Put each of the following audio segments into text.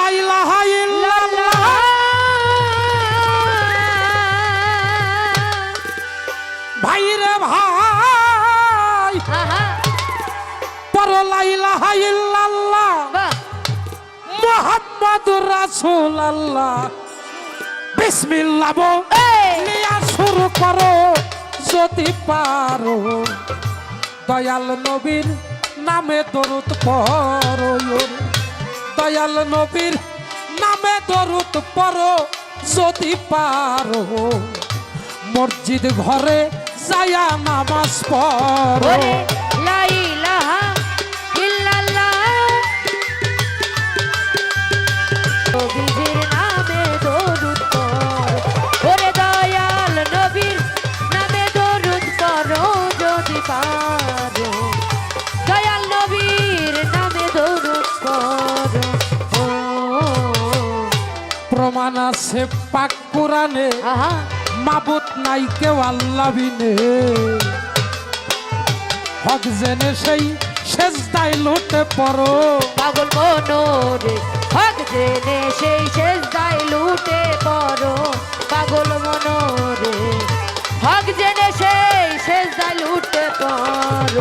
লাইলাহা ইল্লাল্লাহ ভাই রে ভাই। পড়ো লাইলাহা ইল্লাল্লাহ বাহ, মুহাম্মাদুর বিসমিল্লাহ বলিয়া শুরু করো যদি পারো। দয়াল নবীর নামে দরুদ পড়ো। দয়াল নবীর নামে দরুদ পড়ো যদি পারো। মসজিদ ঘরে যায়া নামাজ পড়ো। ওরে প্রমাণ আছে পাক কোরআনে। মাবুত নাই কেউ আল্লাহ বিনে হক জেনে সেই শেষ দায় লুটে পড়ো। পাগল মনোরে হক জেনে সেই শেষ দায় লুটে পড়ো। পাগল মনোরে হক জেনে সেই শেষ দায় লুটে পড়ো।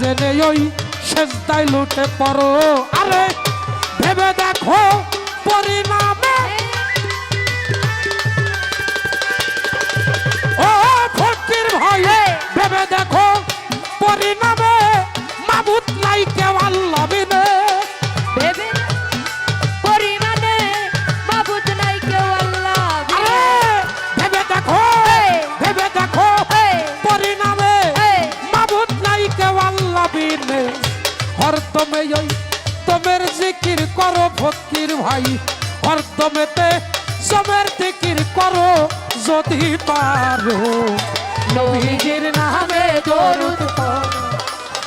জেনে ওই শেষ দায় লুটে পড়ো। আরে ভেবে দেখো পরিণামে। ও ফকির ভাই ভেবে দেখো পরিণামে। মাবুত নাই কেউ আল্লাহ ফকির ভাই হর সবের জিকির করো যদি পারো। নবীজির নামে দরুদ পড়ো।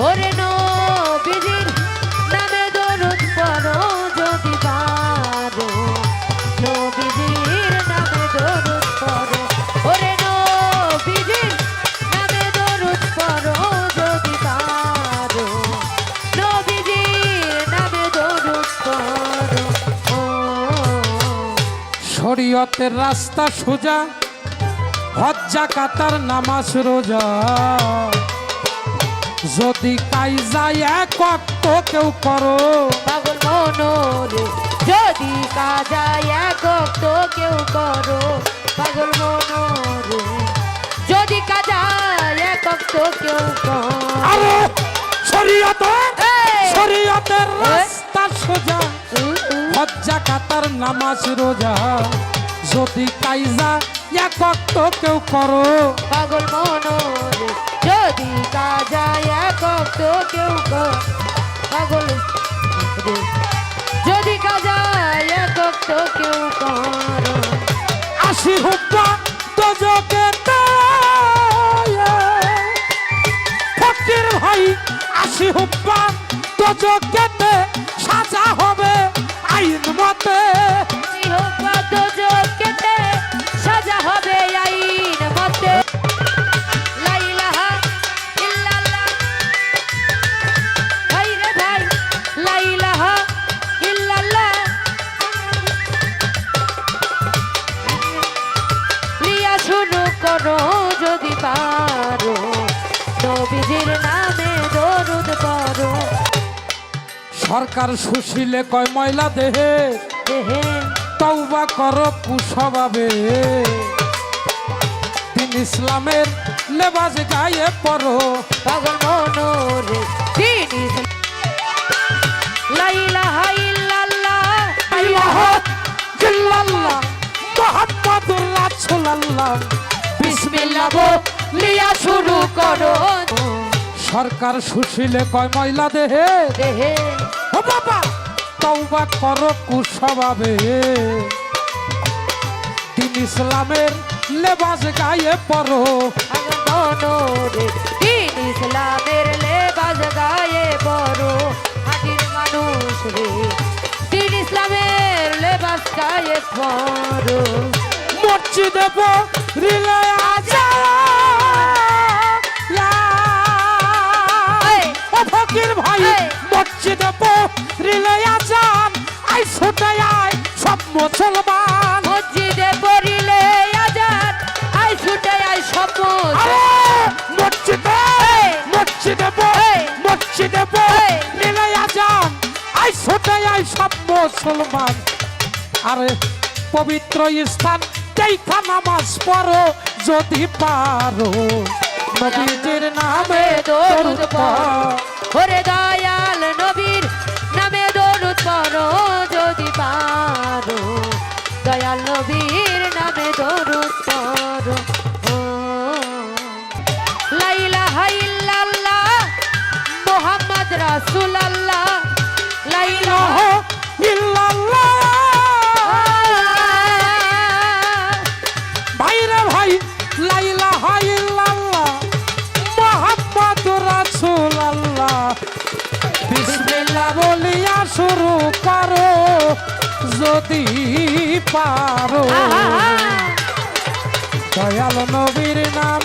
ওরে নবীজির শরীয়তের রাস্তা সোজা হজ্জা কাতার নামাজ রোজা। যদি কাই যায় এক অক্ত কেউ করো পাগল মনোরে যদি কাজায় একক তো কেউ করো পাগল মনোরে যদি কাজায় একক তো কেউ করো। আরে শরীয়তের শরীয়তের রাস্তা সোজা। হজ্জা কাতার নামাজ রোজা। যদি কাইজা এক অক্ত কেউ করো। পাগল মনোরে যদি কাজায় একক তো কেউ করো। পাগল যদি কাজায় একক তো কেউ করো। আসি হুব্বা দোজকে ফকির ভাই আসি হুব্বা নবীজির নামে দরুদ পড়ো। সরকার সুশীলে কয় ময়লা দেহে তওবা করো কুসভাবে দিন ইসলামের লেবাস গায়ে পড়ো। পাগল মনোরে মুহাম্মাদুর রাসূলুল্লাহ। বিসমিল্লাহ বলিয়া শুরু করো। সরকার সুশীলে কয় ময়লা দেহে। দেহে। ও বাবা তওবা করো কুসভাবে দিন ইসলামের লেবাস গায়ে পড়ো তিনি ইসলামের লেবাস গায়ে বড় হাটির মানুষ রে তিনি ইসলামের লেবাস গায়ে বড় মসজিদে রিলে আজা মসজিদে রিলে আজান আই ছোটাই সব মুসলমান মসজিদে পড়িলে আজান আই ছুটে আই আরে মসজিদে। মসজিদে। মসজিদে। রিলে আজান আই ছোটাই আয় সব মুসলমান আরে পবিত্র স্থান দেখা নামাজ পড়ো যদি পারো নবীজির নামে দরুদ পড়ো ওরে দয়াল নবীর নামে দরুদ পড়ো যদি পারো দয়াল নবীর যদি পারো। দয়াল নবীর নামে